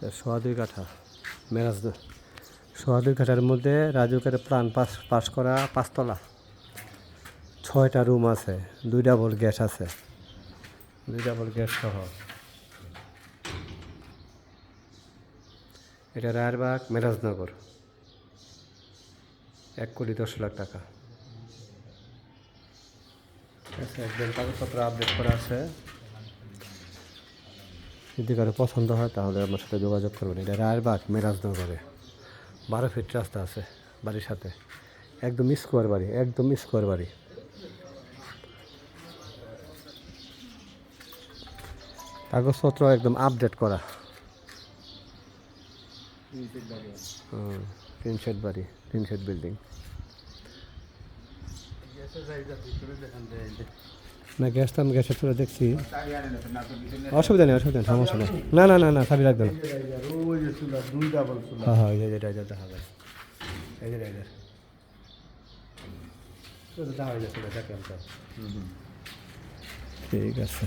তো সোয়া দুই কাঠা মেরাজ সোয়া দুই কাঠার মধ্যে রাজুকের প্রাণ পাস পাস করা পাঁচতলা। ছয়টা রুম আছে, দুই ডাবল গ্যাস আছে। দুই ডাবল গ্যাস সহ। এটা রায়েরবাগ, মেরাজনগর। এক কোটি দশ লাখ টাকা। একদম কাগজপত্র আপডেট করা আছে। যদি কারও পছন্দ হয়, তাহলে আমার সাথে যোগাযোগ করবেন। এটা রায়েরবাগ মেরাজনগরে। বারো ফিট রাস্তা আছে বাড়ির সাথে। একদম স্কোয়ার বাড়ি, একদম স্কোয়ার বাড়ি। কাগজপত্র একদম আপডেট করা। তিন শেড বাড়ি, তিন শেড বিল্ডিং না গ্যাস তো আমি গ্যাসের চুলা দেখছি। অসুবিধা নেই অসুবিধা নেই সমস্যা নেই। না না না না চাবি রাখবে না হ্যাঁ হ্যাঁ এই যে দেখা যায়। এই ঠিক আছে।